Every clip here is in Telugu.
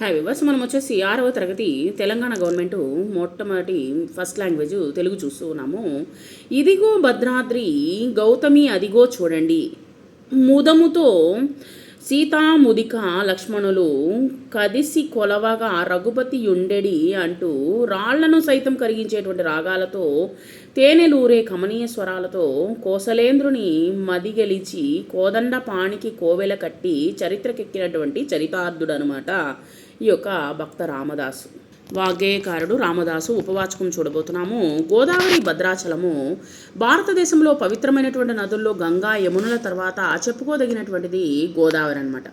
హాయ్ వివర్స్ మనం వచ్చేసి ఆరవ తరగతి తెలంగాణ గవర్నమెంట్ మొట్టమొదటి ఫస్ట్ లాంగ్వేజ్ తెలుగు చూస్తూ ఉన్నాము ఇదిగో భద్రాద్రి గౌతమి అదిగో చూడండి. ముదముతో సీతాముదిక లక్ష్మణులు కదిసి కొలవగా రఘుపతి ఉండెడి అంటూ రాళ్ళను సైతం కరిగించేటువంటి రాగాలతో తేనెలూరే కమనీయ స్వరాలతో కోసలేంద్రుని మదిగెలిచి కోదండ పాణికి కోవెల కట్టి చరిత్రకెక్కినటువంటి చరితార్థుడు అనమాట ఈ యొక్క భక్త రామదాసు. వాగ్గేయకారుడు రామదాసు ఉపవాచకం చూడబోతున్నాము. గోదావరి భద్రాచలము భారతదేశంలో పవిత్రమైనటువంటి నదుల్లో గంగా యమునుల తర్వాత చెప్పుకోదగినటువంటిది గోదావరి అన్నమాట.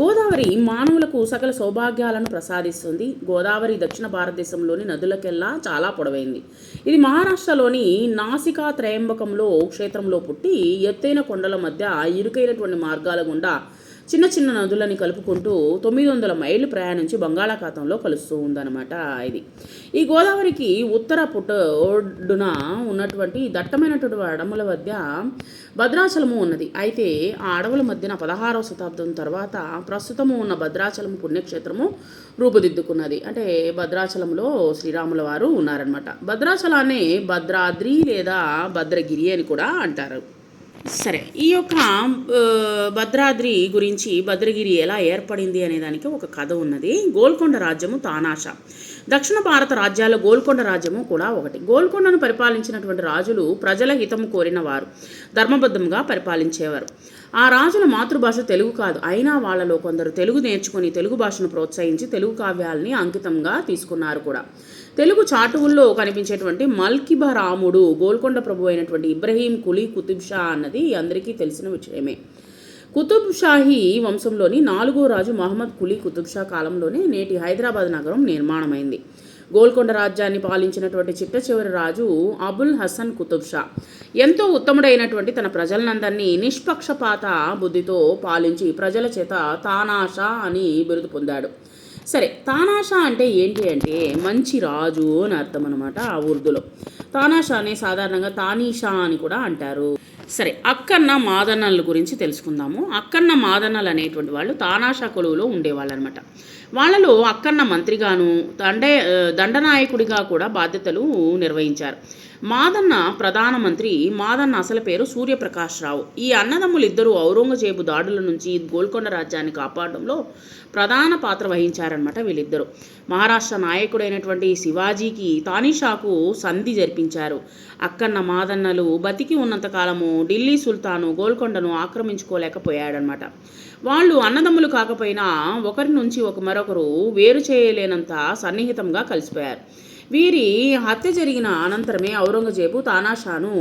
గోదావరి మానవులకు సకల సౌభాగ్యాలను ప్రసాదిస్తుంది. గోదావరి దక్షిణ భారతదేశంలోని నదులకెల్లా చాలా పొడవైంది. ఇది మహారాష్ట్రలోని నాసికా త్రయంబకంలో క్షేత్రంలో పుట్టి ఎత్తైన కొండల మధ్య ఇరుకైనటువంటి మార్గాల గుండా చిన్న చిన్న నదులని కలుపుకుంటూ తొమ్మిది వందల మైళ్ళు ప్రయాణించి బంగాళాఖాతంలో కలుస్తూ ఉందన్నమాట ఇది. ఈ గోదావరికి ఉత్తర పుట్ట ఒడ్డున ఉన్నటువంటి దట్టమైనటువంటి అడవుల మధ్య భద్రాచలము ఉన్నది. అయితే ఆ అడవుల మధ్యన పదహారవ శతాబ్దం తర్వాత ప్రస్తుతము ఉన్న భద్రాచలం పుణ్యక్షేత్రము రూపుదిద్దుకున్నది. అంటే భద్రాచలంలో శ్రీరాముల వారు ఉన్నారనమాట భద్రాచలాన్ని భద్రాద్రి లేదా భద్రగిరి అని కూడా అంటారు. సరే ఈ యొక్క భద్రాద్రి గురించి భద్రగిరి ఎలా ఏర్పడింది అనే దానికి ఒక కథ ఉన్నది. గోల్కొండ రాజ్యము తానాషా దక్షిణ భారత రాజ్యాల్లో గోల్కొండ రాజ్యము కూడా ఒకటి. గోల్కొండను పరిపాలించినటువంటి రాజులు ప్రజల హితము కోరిన వారు. ధర్మబద్ధంగా పరిపాలించేవారు. ఆ రాజుల మాతృభాష తెలుగు కాదు. అయినా వాళ్ళలో కొందరు తెలుగు నేర్చుకొని తెలుగు భాషను ప్రోత్సహించి తెలుగు కావ్యాలని అంకితంగా తీసుకున్నారు కూడా. తెలుగు చాటువుల్లో కనిపించేటువంటి మల్కిబ రాముడు గోల్కొండ ప్రభు అయినటువంటి ఇబ్రహీం కులీ కుతుబ్ షా అన్నది అందరికీ తెలిసిన విషయమే. కుతుబ్ షాహీ వంశంలోని నాలుగో రాజు మహమ్మద్ కులీ కుతుబ్ షా కాలంలోనే నేటి హైదరాబాద్ నగరం నిర్మాణమైంది. గోల్కొండ రాజ్యాన్ని పాలించినటువంటి చిట్ట చివరి రాజు అబుల్ హసన్ కుతుబ్ షా. ఎంతో ఉత్తముడైనటువంటి తన ప్రజలనందరినీ నిష్పక్షపాత బుద్ధితో పాలించి ప్రజల చేత తానాషా అని బిరుదు పొందాడు. సరే తానాషా అంటే ఏంటి అంటే మంచి రాజు అని అర్థం అనమాట ఆ ఉర్దూలో. తానాషానే సాధారణంగా తానీషా అని కూడా అంటారు. సరే అక్కన్న మాదన్నల గురించి తెలుసుకుందాము. అక్కన్న మాదన్నలు అనేటువంటి వాళ్ళు తానాషా కొలువులో ఉండేవాళ్ళు అనమాట వాళ్ళలో అక్కన్న మంత్రిగాను దండే దండనాయకుడిగా కూడా బాధ్యతలు నిర్వహించారు. మాదన్న ప్రధానమంత్రి మాదన్న అసలు పేరు సూర్యప్రకాష్ రావు. ఈ అన్నదమ్ములు ఇద్దరు ఔరంగజేబు దాడుల నుంచి గోల్కొండ రాజ్యాన్ని కాపాడడంలో ప్రధాన పాత్ర వహించారనమాట వీళ్ళిద్దరు. మహారాష్ట్ర నాయకుడైనటువంటి శివాజీకి తానీషాకు సంధి జరిపించారు. అక్కన్న మాదన్నలు బతికి ఉన్నంతకాలము ఢిల్లీ సుల్తాను గోల్కొండను ఆక్రమించుకోలేకపోయాడనమాట వాళ్ళు అన్నదమ్ములు కాకపోయినా ఒకరి నుంచి ఒక మరొకరు వేరు చేయలేనంత సన్నిహితంగా కలిసిపోయారు. వీరి హత్య జరిగిన అనంతరమే ఔరంగజేబు తానాషాను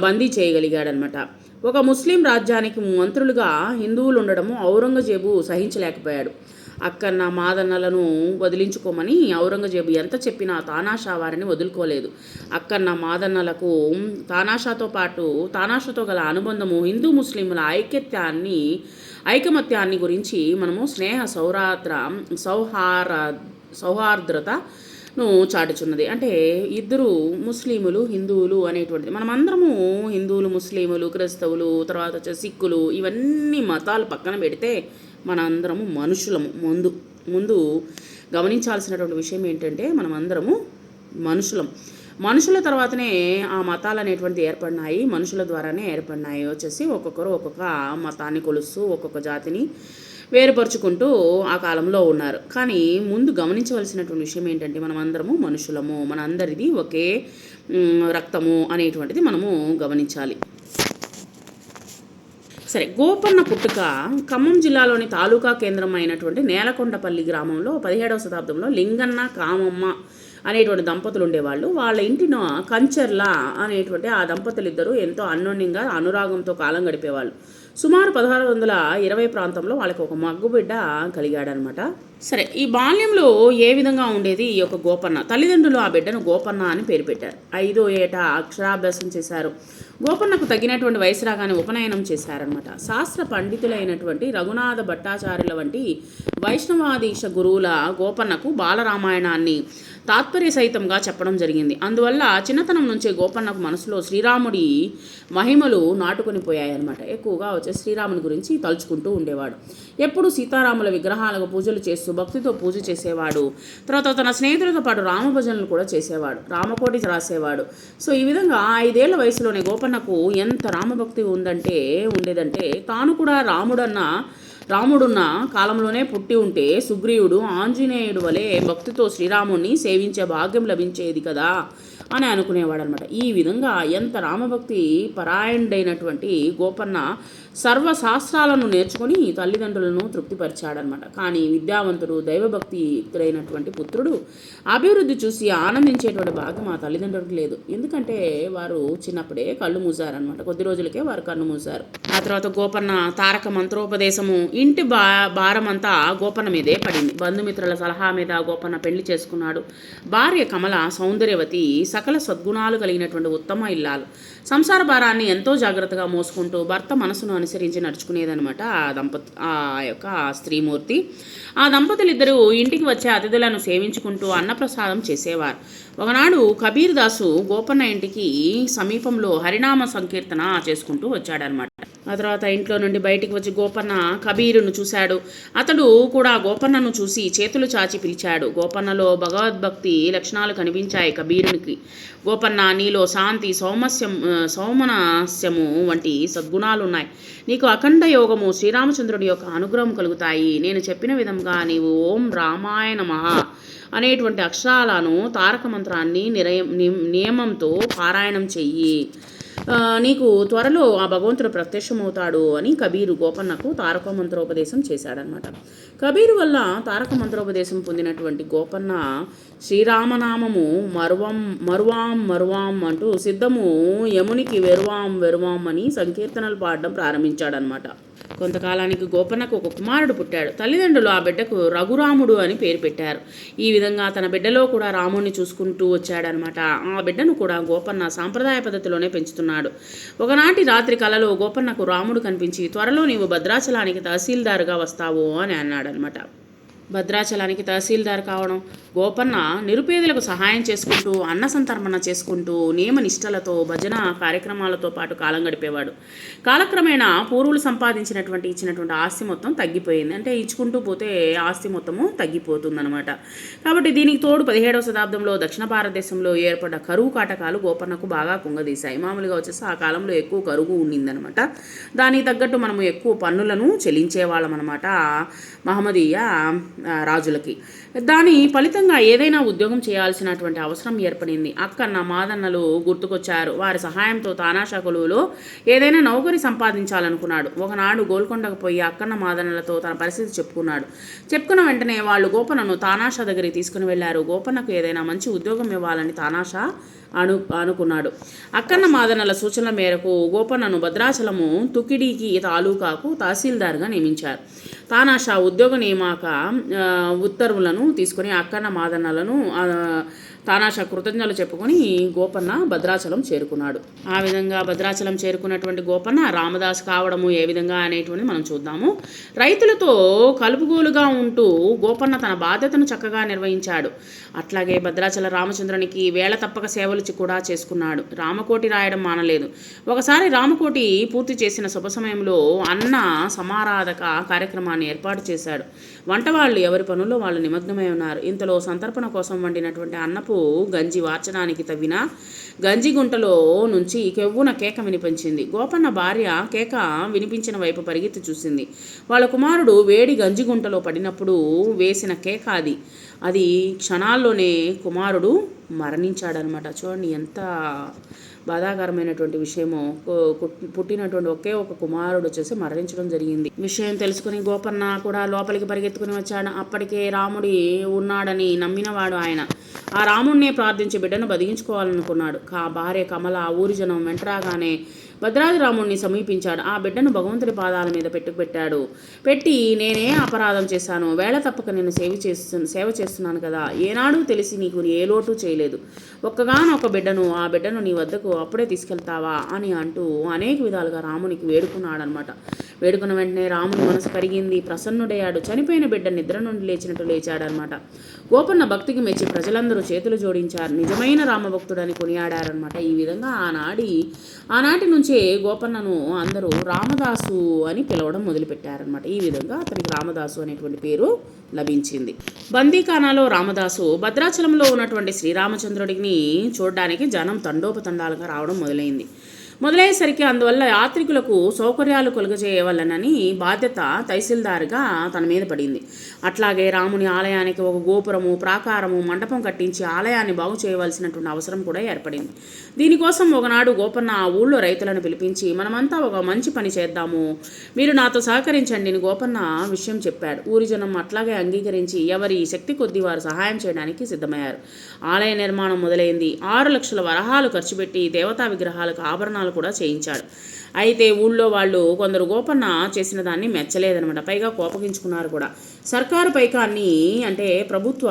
బందీ చేయగలిగాడనమాట ఒక ముస్లిం రాజ్యానికి మంత్రులుగా హిందువులు ఉండడము ఔరంగజేబు సహించలేకపోయాడు. అక్కన్న మాదన్నలను వదిలించుకోమని ఔరంగజేబు ఎంత చెప్పినా తానాషా వారిని వదులుకోలేదు. అక్కన్న మాదన్నలకు తానాషాతో పాటు తానాషాతో గల అనుబంధము హిందూ ముస్లింల ఐక్యత్యాన్ని ఐకమత్యాన్ని గురించి మనము స్నేహ సౌరాత్ర సౌహార సౌహార్ద్రతను చాటుచున్నది. అంటే ఇద్దరు ముస్లిములు హిందువులు అనేటువంటిది. మనమందరము హిందువులు ముస్లిములు క్రైస్తవులు తర్వాత వచ్చే సిక్కులు ఇవన్నీ మతాలు పక్కన పెడితే మనందరము మనుషులము. ముందు ముందు గమనించాల్సినటువంటి విషయం ఏంటంటే మనమందరము మనుషులం. మనుషుల తర్వాతనే ఆ మతాలు అనేటువంటిది ఏర్పడినాయి మనుషుల ద్వారానే ఏర్పడినాయి. వచ్చేసి ఒక్కొక్కరు ఒక్కొక్క మతాన్ని కొలుస్తూ ఒక్కొక్క జాతిని వేరుపరుచుకుంటూ ఆ కాలంలో ఉన్నారు. కానీ ముందు గమనించవలసినటువంటి విషయం ఏంటంటే మనం అందరము మనుషులము. మన అందరిది ఒకే రక్తము అనేటువంటిది మనము గమనించాలి. సరే గోపన్న పుట్టుక ఖమ్మం జిల్లాలోని తాలూకా కేంద్రం అయినటువంటి నేలకొండపల్లి గ్రామంలో పదిహేడవ శతాబ్దంలో లింగన్న కామమ్మ అనేటువంటి దంపతులు ఉండేవాళ్ళు. వాళ్ళ ఇంటిన కంచర్ల అనేటువంటి ఆ దంపతులు ఇద్దరు ఎంతో అన్యోన్యంగా అనురాగంతో కాలం గడిపేవాళ్ళు. సుమారు పదహారు వందల ఇరవై ప్రాంతంలో వాళ్ళకి ఒక మగ్గుబిడ్డ కలిగాడనమాట. సరే ఈ బాల్యంలో ఏ విధంగా ఉండేది ఈ యొక్క గోపన్న? తల్లిదండ్రులు ఆ బిడ్డను గోపన్న అని పేరు పెట్టారు. ఐదో ఏట అక్షరాభ్యాసం చేశారు. గోపన్నకు తగినటువంటి వయసు రాగానే ఉపనయనం చేశారనమాట శాస్త్ర పండితులైనటువంటి రఘునాథ భట్టాచార్యుల వంటి వైష్ణవాదీశ గురువుల గోపన్నకు బాలరామాయణాన్ని తాత్పర్య సహితంగా చెప్పడం జరిగింది. అందువల్ల చిన్నతనం నుంచే గోపన్నకు మనసులో శ్రీరాముడి మహిమలు నాటుకుని పోయాయన్నమాట. ఎక్కువగా వచ్చే శ్రీరాముని గురించి తలుచుకుంటూ ఉండేవాడు. ఎప్పుడు సీతారాముల విగ్రహాలకు పూజలు చేస్తూ భక్తితో పూజ చేసేవాడు. తర్వాత తన స్నేహితులతో పాటు రామభజనలు కూడా చేసేవాడు. రామకోటి రాసేవాడు. సో ఈ విధంగా ఐదేళ్ళ వయసులోనే గోపన్నకు ఎంత రామభక్తి ఉందంటే ఉండేదంటే తాను కూడా రాముడన్న రాముడున్న కాలంలోనే పుట్టి ఉంటే సుగ్రీవుడు ఆంజనేయుడు వలె భక్తితో శ్రీరాముణ్ణి సేవించే భాగ్యం లభించేది కదా అని అనుకునేవాడు అనమాట ఈ విధంగా ఎంత రామభక్తి పరాయణుడైనటువంటి గోపన్న సర్వశాస్త్రాలను నేర్చుకుని తల్లిదండ్రులను తృప్తిపరిచాడనమాట కానీ విద్యావంతుడు దైవభక్తియుక్తుడైనటువంటి పుత్రుడు అభివృద్ధి చూసి ఆనందించేటువంటి భాగ్యం ఆ తల్లిదండ్రులకు లేదు. ఎందుకంటే వారు చిన్నప్పుడే కళ్ళు మూసారనమాట కొద్ది రోజులకే వారు కన్ను మూసారు ఆ తర్వాత గోపన్న తారక మంత్రోపదేశము ఇంటి బా భారమంతా గోపన్న మీదే పడింది. బంధుమిత్రుల సలహా మీద గోపన్న పెళ్ళి చేసుకున్నాడు. భార్య కమల సౌందర్యవతి సకల సద్గుణాలు కలిగినటువంటి ఉత్తమ ఇల్లాలు. సంసార భారాన్ని ఎంతో జాగ్రత్తగా మోసుకుంటూ భర్త మనసును అనుసరించి నడుచుకునేదనమాట ఆ దంపతి ఆ యొక్క స్త్రీమూర్తి. ఆ దంపతులు ఇంటికి వచ్చే అతిథులను సేవించుకుంటూ అన్నప్రసాదం చేసేవారు. ఒకనాడు కబీర్ దాసు గోపన్న ఇంటికి సమీపంలో హరినామ సంకీర్తన చేసుకుంటూ వచ్చాడనమాట ఆ తర్వాత ఇంట్లో నుండి బయటికి వచ్చి గోపన్న కబీరును చూశాడు. అతడు కూడా గోపన్నను చూసి చేతులు చాచి పిలిచాడు. గోపన్నలో భగవద్భక్తి లక్షణాలు కనిపించాయి కబీరునికి. గోపన్న నీలో శాంతి సౌమస్యం సోమనాస్యము వంటి సద్గుణాలు ఉన్నాయి నీకు అఖండ యోగము శ్రీరామచంద్రుడి యొక్క అనుగ్రహం కలుగుతాయి. నేను చెప్పిన విధంగా నీవు ఓం రామాయణ మహా అనేటువంటి అక్షరాలను తారక మంత్రాన్ని నిరయం నియమంతో పారాయణం చెయ్యి. నీకు త్వరలో ఆ భగవంతుడు ప్రత్యక్షమవుతాడు అని కబీరు గోపన్నకు తారక మంత్రోపదేశం చేశాడనమాట కబీరు వల్ల తారక మంత్రోపదేశం పొందినటువంటి గోపన్న శ్రీరామనామము మరువం మరువాం మరువాం అంటూ సిద్ధము యమునికి వెరువాం వెరువాం అని సంకీర్తనలు పాడడం ప్రారంభించాడనమాట కొంతకాలానికి గోపన్నకు ఒక కుమారుడు పుట్టాడు. తల్లిదండ్రులు ఆ బిడ్డకు రఘురాముడు అని పేరు పెట్టారు. ఈ విధంగా తన బిడ్డలో కూడా రాముడిని చూసుకుంటూ వచ్చాడనమాట. ఆ బిడ్డను కూడా గోపన్న సాంప్రదాయ పద్ధతిలోనే పెంచుతున్నాడు. ఒకనాటి రాత్రి కలలో గోపన్నకు రాముడు కనిపించి త్వరలో నీవు భద్రాచలానికి తహసీల్దారుగా వస్తావు అని అన్నాడనమాట. భద్రాచలానికి తహసీల్దార్ కావడం గోపన్న నిరుపేదలకు సహాయం చేసుకుంటూ అన్న సంతర్పణ చేసుకుంటూ నియమ నిష్టలతో భజన కార్యక్రమాలతో పాటు కాలం గడిపేవాడు. కాలక్రమేణా పూర్వులు సంపాదించినటువంటి ఇచ్చినటువంటి ఆస్తి మొత్తం తగ్గిపోయింది. అంటే ఇచ్చుకుంటూ పోతే ఆస్తి మొత్తము తగ్గిపోతుందన్నమాట. కాబట్టి దీనికి తోడు పదిహేడవ శతాబ్దంలో దక్షిణ భారతదేశంలో ఏర్పడ్డ కరువు కాటకాలు గోపన్నకు బాగా కుంగదీశాయి. మామూలుగా వచ్చేసి ఆ కాలంలో ఎక్కువ కరువు ఉండిందనమాట దానికి తగ్గట్టు మనము ఎక్కువ పన్నులను చెల్లించేవాళ్ళం అనమాట మహమ్మదీయ రాజులకి. దాని ఫలితంగా ఏదైనా ఉద్యోగం చేయాల్సినటువంటి అవసరం ఏర్పడింది. అక్కన్న మాదన్నలు గుర్తుకొచ్చారు. వారి సహాయంతో తానాషా కొలువులో ఏదైనా నౌకరి సంపాదించాలనుకున్నాడు. ఒకనాడు గోల్కొండకు పోయి అక్కన్న మాదన్నలతో తన పరిస్థితి చెప్పుకున్నాడు. చెప్పుకున్న వెంటనే వాళ్ళు గోపనను తానాషా దగ్గరికి తీసుకుని వెళ్ళారు గోపన్నకు ఏదైనా మంచి ఉద్యోగం ఇవ్వాలని తానాషా అను అనుకున్నాడు. అక్కన్న మాదనల సూచనల మేరకు గోపన్నను భద్రాచలము తుకిడికి తాలూకాకు తహసీల్దార్గా నియమించారు. తానాషా ఉద్యోగ నియామక ఉత్తర్వులను తీసుకొని అక్కన్న మాదన్నలను తానాషా కృతజ్ఞతలు చెప్పుకొని గోపన్న భద్రాచలం చేరుకున్నాడు. ఆ విధంగా భద్రాచలం చేరుకున్నటువంటి గోపన్న రామదాస్ కావడము ఏ విధంగా అనేటువంటిది మనం చూద్దాము. రైతులతో కలుపుగోలుగా ఉంటూ గోపన్న తన బాధ్యతను చక్కగా నిర్వహించాడు. అట్లాగే భద్రాచల రామచంద్రునికి వేళ తప్పక సేవలు చి- కూడా చేసుకున్నాడు. రామకోటి రాయడం మానలేదు. ఒకసారి రామకోటి పూర్తి చేసిన శుభ సమయంలో అన్న సమారాధక కార్యక్రమాన్ని ఏర్పాటు చేశాడు. వంటవాళ్ళు ఎవరి పనుల్లో వాళ్ళు నిమగ్నమై ఉన్నారు. ఇంతలో సంతర్పణ కోసం వండినటువంటి అన్నపు గంజి వార్చడానికి తవ్విన గంజి గుంటలో నుంచి కెవ్వున కేక వినిపించింది. గోపన్న భార్య కేక వినిపించిన వైపు పరిగెత్తి చూసింది. వాళ్ళ కుమారుడు వేడి గంజి గుంటలో పడినప్పుడు వేసిన కేక అది. అది క్షణాల్లోనే కుమారుడు మరణించాడనమాట చూడండి ఎంత బాధాకరమైనటువంటి విషయము. పుట్టినటువంటి ఒకే ఒక కుమారుడు వచ్చేసి మరణించడం జరిగింది. విషయం తెలుసుకుని గోపన్న కూడా లోపలికి పరిగెత్తుకుని వచ్చాడు. అప్పటికే రాముడి ఉన్నాడని నమ్మినవాడు ఆయన. ఆ రాముడినే ప్రార్థించి బిడ్డను బతికించుకోవాలనుకున్నాడు. కా భార్య కమల ఆ ఊరి జనం వెంటరాగానే భద్రాది సమీపించాడు. ఆ బిడ్డను భగవంతుడి పాదాల మీద పెట్టుకుపెట్టాడు పెట్టి నేనే అపరాధం చేశాను. వేళ తప్పక నేను సేవ చేస్తు సేవ చేస్తున్నాను కదా. ఏనాడు తెలిసి నీకు ఏ లోటు చేయలేదు. ఒక్కగానొక్క బిడ్డను ఆ బిడ్డను నీ వద్దకు అప్పుడే తీసుకెళ్తావా? అని అంటూ అనేక విధాలుగా రామునికి వేడుకున్నాడనమాట వేడుకున్న వెంటనే రాముని మనసు కరిగింది. ప్రసన్నుడయ్యాడు. చనిపోయిన బిడ్డ నిద్ర నుండి లేచినట్టు లేచాడనమాట గోపన్న భక్తికి మెచ్చి ప్రజలందరూ చేతులు జోడించారు. నిజమైన రామభక్తుడని కొనియాడారనమాట ఈ విధంగా ఆనాడి ఆనాటి నుంచే గోపన్నను అందరూ రామదాసు అని పిలవడం మొదలుపెట్టారనమాట ఈ విధంగా అతనికి రామదాసు అనేటువంటి పేరు లభించింది. బందీఖానాలో రామదాసు భద్రాచలంలో ఉన్నటువంటి శ్రీరామచంద్రుడిని చూడడానికి జనం తండోపతండాలుగా రావడం మొదలైంది. మొదలయ్యేసరికి అందువల్ల యాత్రికులకు సౌకర్యాలు కలుగజేయవలనని బాధ్యత తహసీల్దార్గా తన మీద పడింది. అట్లాగే రాముని ఆలయానికి ఒక గోపురము ప్రాకారము మండపం కట్టించి ఆలయాన్ని బాగు చేయవలసినటువంటి అవసరం కూడా ఏర్పడింది. దీనికోసం ఒకనాడు గోపన్న ఆ ఊళ్ళో రైతులను పిలిపించి మనమంతా ఒక మంచి పని చేద్దాము. మీరు నాతో సహకరించండి అని గోపన్న విషయం చెప్పాడు. ఊరి జనం అట్లాగే అంగీకరించి ఎవరి శక్తి కొద్దీ వారు సహాయం చేయడానికి సిద్ధమయ్యారు. ఆలయ నిర్మాణం మొదలైంది. ఆరు లక్షల వరహాలు ఖర్చు పెట్టి దేవతా విగ్రహాలకు ఆభరణాలు కూడా చేయించాడు. అయితే ఊళ్ళో వాళ్ళు కొందరు గోపన్న చేసిన దాన్ని మెచ్చలేదనమాట పైగా కోపగించుకున్నారు కూడా. సర్కారు పైకాన్ని అంటే ప్రభుత్వ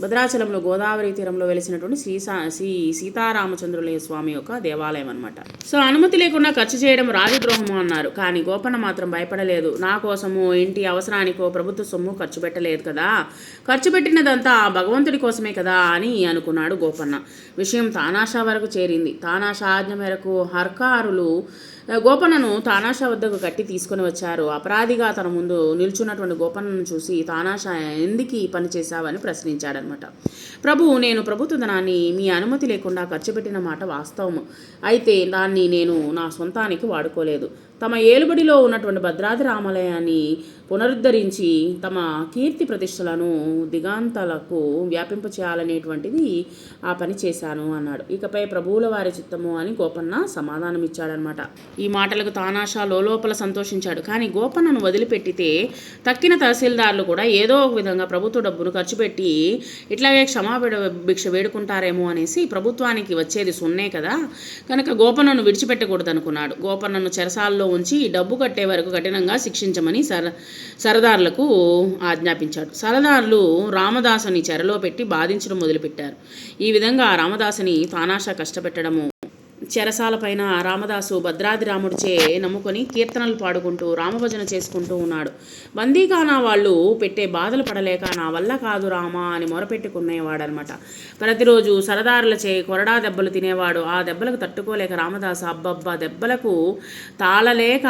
భద్రాచలంలో గోదావరి తీరంలో వెలిసినటువంటి శ్రీ శ్రీ సీతారామచంద్రులయ్య స్వామి యొక్క దేవాలయం అనమాట సో అనుమతి లేకుండా ఖర్చు చేయడం రాజద్రోహము అన్నారు. కానీ గోపన్న మాత్రం భయపడలేదు. నా కోసము ఇంటి అవసరానికో ప్రభుత్వ సొమ్ము ఖర్చు పెట్టలేదు కదా. ఖర్చు పెట్టినదంతా ఆ భగవంతుడి కోసమే కదా అని అనుకున్నాడు గోపన్న. విషయం తానాషా వరకు చేరింది. తానాషా ఆజ్ఞ మేరకు హర్కారులు గోపన్నను తానాషా వద్దకు కట్టి తీసుకొని వచ్చారు. అపరాధిగా తన ముందు నిల్చున్నటువంటి గోపన్నను చూసి తానాషా ఎందుకు ఈ పని చేశావని ప్రశ్నించాడనమాట ప్రభు నేను ప్రభుత్వ ధనాన్ని మీ అనుమతి లేకుండా ఖర్చు పెట్టిన మాట వాస్తవము. అయితే దాన్ని నేను నా సొంతానికి వాడుకోలేదు. తమ ఏలుబడిలో ఉన్నటువంటి భద్రాద్రి రామాలయాన్ని పునరుద్ధరించి తమ కీర్తి ప్రతిష్టలను దిగాంతాలకు వ్యాపింపచేయాలనేటువంటిది ఆ పని చేశాను అన్నాడు. ఇకపై ప్రభువుల వారి చిత్తము అని గోపన్న సమాధానం ఇచ్చాడనమాట ఈ మాటలకు తానాషా లోపల సంతోషించాడు. కానీ గోపన్నను వదిలిపెట్టితే తక్కిన తహసీల్దార్లు కూడా ఏదో ఒక విధంగా ప్రభుత్వ డబ్బును ఖర్చు పెట్టి ఇట్లాగే క్షమాపణ భిక్ష వేడుకుంటారేమో అనేసి ప్రభుత్వానికి వచ్చేది సున్నే కదా. కనుక గోపన్నను విడిచిపెట్టకూడదనుకున్నాడు. గోపన్నను చెరసాల్లో ఉంచి డబ్బు కట్టే వరకు కఠినంగా శిక్షించమని సర సరదారులకు ఆజ్ఞాపించాడు. సరదారులు రామదాసుని చెరలో పెట్టి బాధించడం మొదలుపెట్టారు. ఈ విధంగా రామదాసుని తానాషా కష్టపెట్టడము చెరసాలపైన రామదాసు భద్రాది రాముడిచే నమ్ముకొని కీర్తనలు పాడుకుంటూ రామభజన చేసుకుంటూ ఉన్నాడు. బందీకానా వాళ్ళు పెట్టే బాధలు పడలేక నా వల్ల కాదు రామా అని మొరపెట్టుకునేవాడనమాట. ప్రతిరోజు సరదారులచే కొరడా దెబ్బలు తినేవాడు. ఆ దెబ్బలకు తట్టుకోలేక రామదాసు అబ్బబ్బా దెబ్బలకు తాళలేక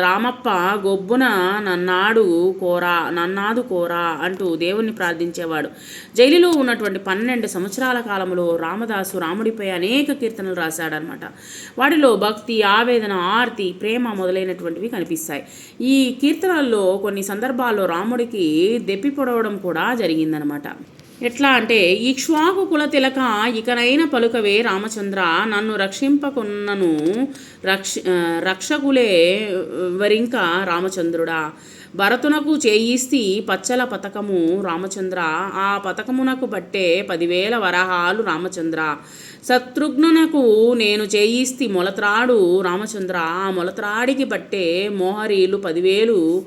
రామప్ప గొబ్బున నన్నాడు కోరా నన్నాదు కోరా అంటూ దేవుణ్ణి ప్రార్థించేవాడు. జైలులో ఉన్నటువంటి పన్నెండు సంవత్సరాల కాలంలో రామదాసు రాముడిపై అనేక కీర్తనలు రాశాడనమాట. వాటిలో భక్తి ఆవేదన ఆర్తి ప్రేమ మొదలైనటువంటివి కనిపిస్తాయి. ఈ కీర్తనల్లో కొన్ని సందర్భాల్లో రాముడికి దెప్పి పొడవడం కూడా జరిగిందనమాట. ఎట్లా అంటే ఇక్ష్వాకు కుల తిలక ఇకనైన పలుకవే రామచంద్ర నన్ను రక్షింపకున్నను రక్ష రక్షకులే వరింక రామచంద్రుడా. భరతునకు చేయిస్తి పచ్చల పథకము రామచంద్ర. ఆ పథకమునకు పట్టే పదివేల వరహాలు రామచంద్ర. శత్రుఘ్నునకు నేను చేయిస్తి మొలత్రాడు రామచంద్ర. ఆ మొలత్రాడికి పట్టే మోహరీలు పదివేలు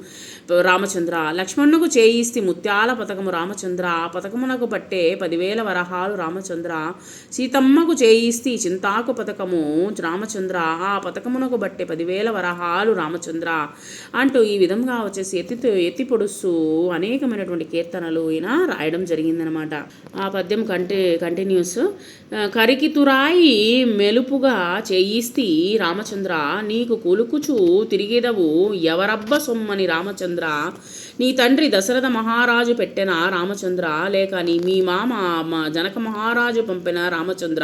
రామచంద్ర. లక్ష్మణునకు చేయిస్తి ముత్యాల పథకము రామచంద్ర. ఆ పథకమునకు పట్టే పదివేల వరహాలు రామచంద్ర. సీతమ్మకు చేయిస్తి చింతాకు పథకము రామచంద్ర. ఆ పథకమునకు బట్టే పదివేల వరహాలు రామచంద్ర. అంటూ ఈ విధంగా వచ్చేసి ఎత్తి ఎత్తి పొడుస్తూ అనేకమైనటువంటి కీర్తనలు ఈయన రాయడం జరిగిందనమాట. ఆ పద్యం కంటి కంటిన్యూస్. కరికితురాయి మెలుపుగా చేయిస్తి రామచంద్ర. నీకు కులుకుచూ తిరిగేదవు ఎవరబ్బ సొమ్మని రామచంద్ర. vendrá. నీ తండ్రి దశరథ మహారాజు పెట్టిన రామచంద్ర లేక నీ మీ మామ మా జనక మహారాజు పంపిన రామచంద్ర.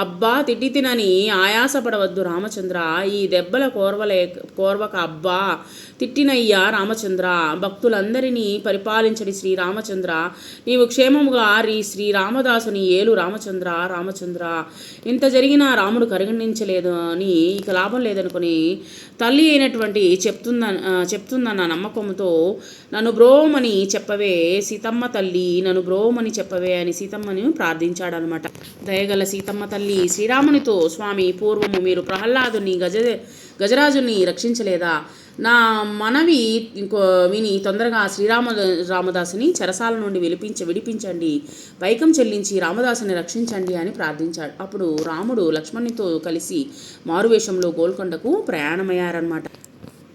అబ్బా తిట్టి తినని ఆయాసపడవద్దు రామచంద్ర. ఈ దెబ్బల కోర్వలే కోర్వక అబ్బా తిట్టినయ్యా రామచంద్ర. భక్తులందరినీ పరిపాలించడి శ్రీరామచంద్ర నీవు క్షేమముగా రీ శ్రీరామదాసుని ఏలు రామచంద్ర రామచంద్ర. ఇంత జరిగినా రాముడు కరుగణించలేదు అని ఇక లాభం లేదనుకుని తల్లి అయినటువంటి చెప్తుంద చెప్తుందన్న నమ్మకంతో నన్ను బ్రోమని చెప్పవే సీతమ్మ తల్లి నన్ను బ్రోమని చెప్పవే అని సీతమ్మని ప్రార్థించాడనమాట. దయగల సీతమ్మ తల్లి శ్రీరామునితో స్వామి పూర్వము మీరు ప్రహ్లాదుని గజ గజరాజుని రక్షించలేదా? నా మనవి ఇంకో విని తొందరగా శ్రీరామ రామదాసుని చెరసాల నుండి విలిపించి విడిపించండి. పైకం చెల్లించి రామదాసుని రక్షించండి అని ప్రార్థించాడు. అప్పుడు రాముడు లక్ష్మణునితో కలిసి మారువేషంలో గోల్కొండకు ప్రయాణమయ్యారనమాట.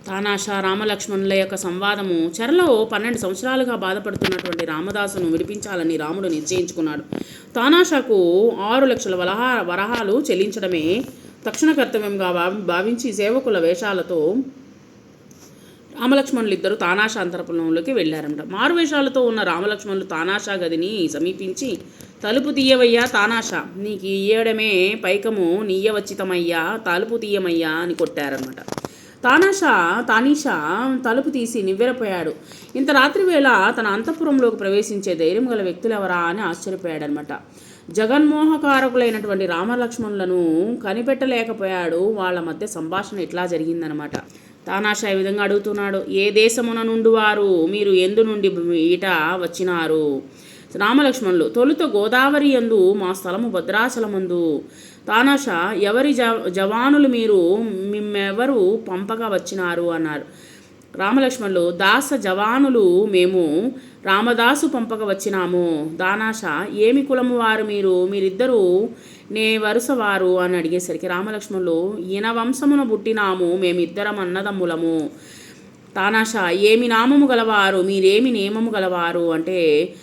తానాషా రామలక్ష్మణుల యొక్క సంవాదము చెరలో పన్నెండు సంవత్సరాలుగా బాధపడుతున్నటువంటి రామదాసును విడిపించాలని రాముడు నిశ్చయించుకున్నాడు. తానాషాకు ఆరు లక్షల వలహా వరహాలు చెల్లించడమే తక్షణ కర్తవ్యంగా భావించి సేవకుల వేషాలతో రామలక్ష్మణులు ఇద్దరు తానాషా వెళ్ళారంట. మారు వేషాలతో ఉన్న రామలక్ష్మణులు తానాషా గదిని సమీపించి తలుపు తీయవయ్యా తానాషా నీకు ఇయ్యడమే పైకము నీయవచ్చితమయ్యా తలుపు తీయమయ్యా అని కొట్టారనమాట తానాషా తానీషా తలుపు తీసి నివ్వెరపోయాడు. ఇంత రాత్రి వేళ తన అంతఃపురంలోకి ప్రవేశించే ధైర్యం గల వ్యక్తులెవరా అని ఆశ్చర్యపోయాడనమాట జగన్మోహకారకులైనటువంటి రామలక్ష్మణులను కనిపెట్టలేకపోయాడు. వాళ్ళ మధ్య సంభాషణ ఇట్లా జరిగిందనమాట తానాషా ఈ విధంగా అడుగుతున్నాడు ఏ దేశమున నుండి వారు? మీరు ఎందు నుండి ఈట వచ్చినారు? రామలక్ష్మణులు తొలుత గోదావరి యందు మా స్థలము భద్రాచలమందు. తానాషా ఎవరి జ జవానులు మీరు మిమ్మెవరు పంపగా వచ్చినారు అన్నారు. రామలక్ష్మణులు దాస జవానులు మేము రామదాసు పంపక వచ్చినాము. దానాశ ఏమి కులము వారు మీరు? మీరిద్దరూ నే వరుస వారు అని అడిగేసరికి రామలక్ష్మణులు ఈయన వంశమున పుట్టినాము మేమిద్దరం అన్నదమ్ములము. తానాష ఏమి నామము గలవారు? మీరేమి నియమము గలవారు? అంటే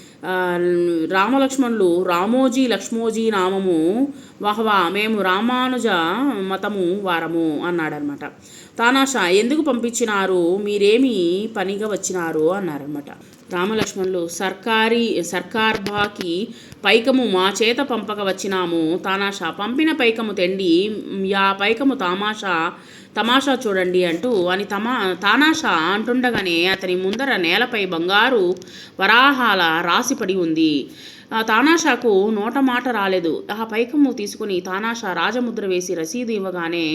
రామలక్ష్మణులు రామోజీ లక్ష్మోజీ నామము వహవా మేము రామానుజ మతము వారము అన్నాడనమాట. తానాషా ఎందుకు పంపించినారు? మీరేమి పనిగా వచ్చినారు అన్నారనమాట. రామలక్ష్మణులు సర్కారీ సర్కార్బాకి పైకము మా చేత పంపక వచ్చినాము. తానాషా పంపిన పైకము తెండి యా పైకము తామాషా తమాషా చూడండి అంటూ అని తమా తానాషా అంటుండగానే అతని ముందర నేలపై బంగారు వరాహాల రాసిపడి ఉంది. ఆ తానాషాకు నోట మాట రాలేదు. ఆ పైకము తీసుకుని తానాషా రాజముద్ర వేసి రసీదు ఇవ్వగానే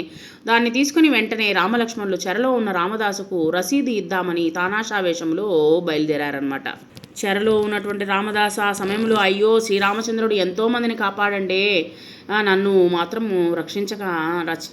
దాన్ని తీసుకుని వెంటనే రామలక్ష్మణులు చెరలో ఉన్న రామదాసుకు రసీదు ఇద్దామని తానాషా వేషంలో బయలుదేరారనమాట చెరలో ఉన్నటువంటి రామదాస ఆ సమయంలో అయ్యో శ్రీరామచంద్రుడు ఎంతో మందిని నన్ను మాత్రం రక్షించక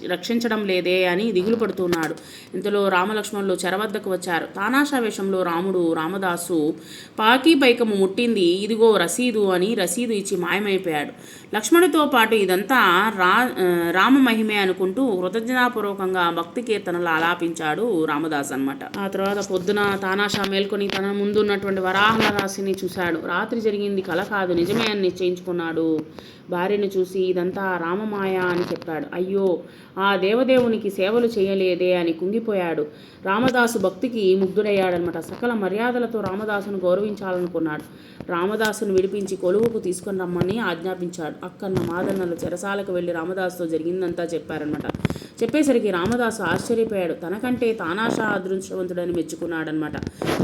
రక్షించడం లేదే అని దిగులు పడుతున్నాడు. ఇంతలో రామలక్ష్మణులు చెరవద్దకు వచ్చారు. తానాషా వేషంలో రాముడు రామదాసు పాకి పైకము ముట్టింది. ఇదిగో రసీదు అని రసీదు ఇచ్చి మాయమైపోయాడు. లక్ష్మణుతో పాటు ఇదంతా రా రామ మహిమే అనుకుంటూ కృతజ్ఞతాపూర్వకంగా భక్తి కీర్తనలు ఆలాపించాడు రామదాస్ అన్నమాట. ఆ తర్వాత పొద్దున తానాషా మేల్కొని తన ముందున్నటువంటి వరాహ రాశిని చూశాడు. రాత్రి జరిగింది కల కాదు. నిజమే అని నిశ్చయించుకున్నాడు భార్యను చూసి ఇదంతా రామమాయ అని చెప్పాడు. అయ్యో ఆ దేవదేవునికి సేవలు చేయలేదే అని కుంగిపోయాడు. రామదాసు భక్తికి ముగ్ధుడయ్యాడనమాట. సకల మర్యాదలతో రామదాసును గౌరవించాలనుకున్నాడు. రామదాసును విడిపించి కొలువుకు తీసుకొని రమ్మని ఆజ్ఞాపించాడు. అక్కన్న మాదన్నలు చెరసాలకు వెళ్ళి రామదాసుతో జరిగిందంతా చెప్పారనమాట. చెప్పేసరికి రామదాసు ఆశ్చర్యపోయాడు. తనకంటే తానాషా అదృష్టవంతుడని మెచ్చుకున్నాడనమాట.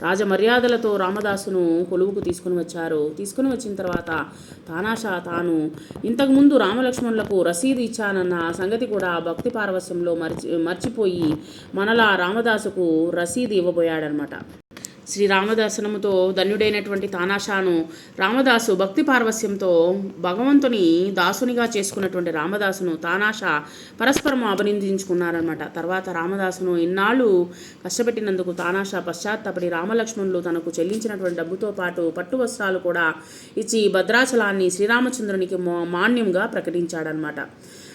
రాజమర్యాదలతో రామదాసును కొలువుకు తీసుకుని వచ్చారు. తీసుకుని వచ్చిన తర్వాత తానాషా తాను ఇంతకుముందు రామలక్ష్మణులకు రసీదు ఇచ్చానన్న సంగతి కూడా భక్తి పారవస్యంలో మర్చి మర్చిపోయి మనలా రామదాసుకు రసీదు ఇవ్వబోయాడనమాట శ్రీ రామదర్శనముతో ధన్యుడైనటువంటి తానాషాను రామదాసు భక్తి పార్వస్యంతో భగవంతుని దాసునిగా చేసుకున్నటువంటి రామదాసును తానాషా పరస్పరము అభినందించుకున్నారనమాట తర్వాత రామదాసును ఇన్నాళ్ళు కష్టపెట్టినందుకు తానాషా పశ్చాత్తపడి రామలక్ష్మణులు తనకు చెల్లించినటువంటి డబ్బుతో పాటు పట్టు వస్త్రాలు కూడా ఇచ్చి భద్రాచలాన్ని శ్రీరామచంద్రునికి మో- మాన్యంగా ప్రకటించాడనమాట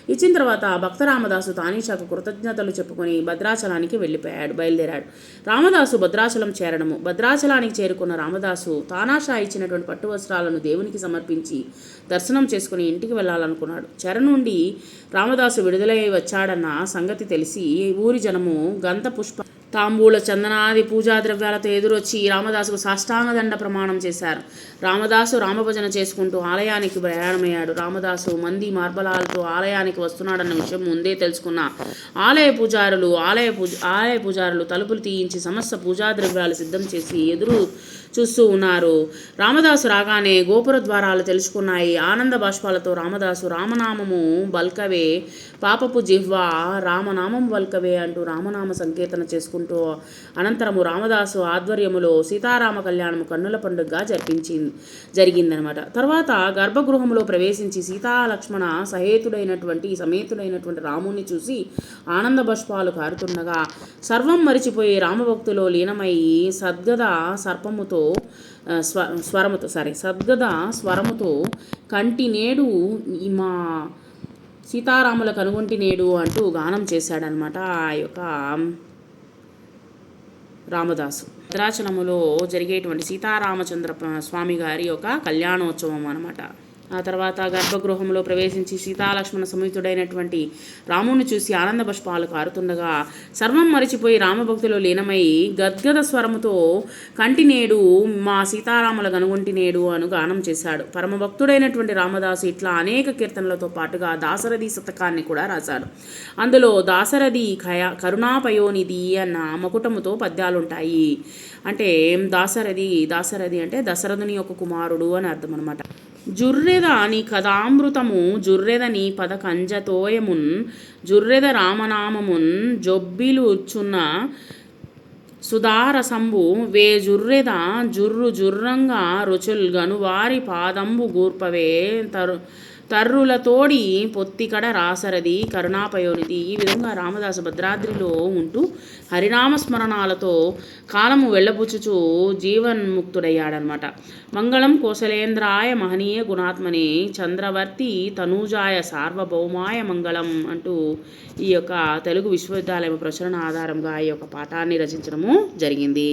ఇచ్చిన తర్వాత భక్త రామదాసు తానీషాకు కృతజ్ఞతలు చెప్పుకొని భద్రాచలానికి వెళ్ళిపోయాడు బయలుదేరాడు. రామదాసు భద్రాచలం చేరడము. భద్రాచలానికి చేరుకున్న రామదాసు తానాషా ఇచ్చినటువంటి పట్టు వస్త్రాలను దేవునికి సమర్పించి దర్శనం చేసుకుని ఇంటికి వెళ్ళాలనుకున్నాడు. చెర నుండి రామదాసు విడుదలై వచ్చాడన్న సంగతి తెలిసి ఊరి జనము గంత పుష్ప తాంబూల చందనాది పూజా ద్రవ్యాలతో ఎదురొచ్చి రామదాసుకు సాష్టాంగదండ ప్రమాణం చేశారు. రామదాసు రామభజన చేసుకుంటూ ఆలయానికి ప్రయాణమయ్యాడు. రామదాసు మంది మార్బలాలతో ఆలయానికి వస్తున్నాడన్న విషయం ముందే తెలుసుకున్న. ఆలయ పూజారులు ఆలయ పూజ ఆలయ పూజారులు తలుపులు తీయించి సమస్త పూజా ద్రవ్యాలు సిద్ధం చేసి ఎదురు చూస్తూ ఉన్నారు. రామదాసు రాగానే గోపుర ద్వారాలు తెలుసుకున్నాయి. ఆనంద బాష్పాలతో రామదాసు రామనామము బల్కవే పాపపు జిహ్వ రామనామం బల్కవే అంటూ రామనామ సంకీర్తన చేసుకుంటూ చేసుకుంటూ అనంతరము రామదాసు ఆధ్వర్యములో సీతారామ కళ్యాణము కన్నుల పండుగగా జరిపించింది జరిగిందనమాట. తర్వాత గర్భగృహంలో ప్రవేశించి సీతా లక్ష్మణ సహేతుడైనటువంటి సమేతుడైనటువంటి రాముణ్ణి చూసి ఆనంద బష్పాలు కారుతుండగా సర్వం మరిచిపోయి రామభక్తులో లీనమై సద్గద సర్పముతో స్వ స్వరముతో సారీ సద్గద స్వరముతో కంటి నేడు మా సీతారాముల కనుగొంటి నేడు అంటూ గానం చేశాడనమాట. ఆ యొక్క రామదాసు. భద్రాచలములో జరిగేటువంటి సీతారామచంద్ర స్వామి గారి యొక్క కళ్యాణోత్సవం అనమాట ఆ తర్వాత గర్భగృహంలో ప్రవేశించి సీతాలక్ష్మణ సముహితుడైనటువంటి రాముని చూసి ఆనంద పుష్పాలు కారుతుండగా సర్వం మరిచిపోయి రామభక్తిలో లీనమై గద్గద స్వరముతో కంటినేడు మా సీతారాముల గనుగొంటి నేడు అను గానం చేశాడు. పరమభక్తుడైనటువంటి రామదాసు ఇట్లా అనేక కీర్తనలతో పాటుగా దాసరథి శతకాన్ని కూడా రాశాడు. అందులో దాసరథి ఖయ కరుణాపయోనిధి అన్న మకుటముతో పద్యాలుంటాయి. అంటే దాసరథి దాసరథి అంటే దశరథుని యొక్క కుమారుడు అని అర్థం అనమాట జుర్రెద నీ కథామృతము జుర్రెద నీ పద కంజతోయమున్ జుర్రెద రామనామమున్ జొబ్బిలుచున్న సుధారసంబు వే జుర్రెద జుర్రు జుర్రంగా రుచుల్ గనువారి పాదంబు గూర్పవే తరు తర్రులతోడి పొత్తికడ రాసరది కరుణాపయోనిది ఈ విధంగా రామదాసు భద్రాద్రిలో ఉంటూ హరినామస్మరణాలతో కాలము వెళ్ళబుచ్చుచు జీవన్ముక్తుడయ్యాడనమాట. మంగళం కోసలేంద్రాయ మహనీయ గుణాత్మనే చంద్రవర్తి తనూజాయ సార్వభౌమాయ మంగళం అంటూ ఈ యొక్క తెలుగు విశ్వవిద్యాలయం ప్రచురణ ఆధారంగా ఈ యొక్క పాఠాన్ని రచించడము జరిగింది.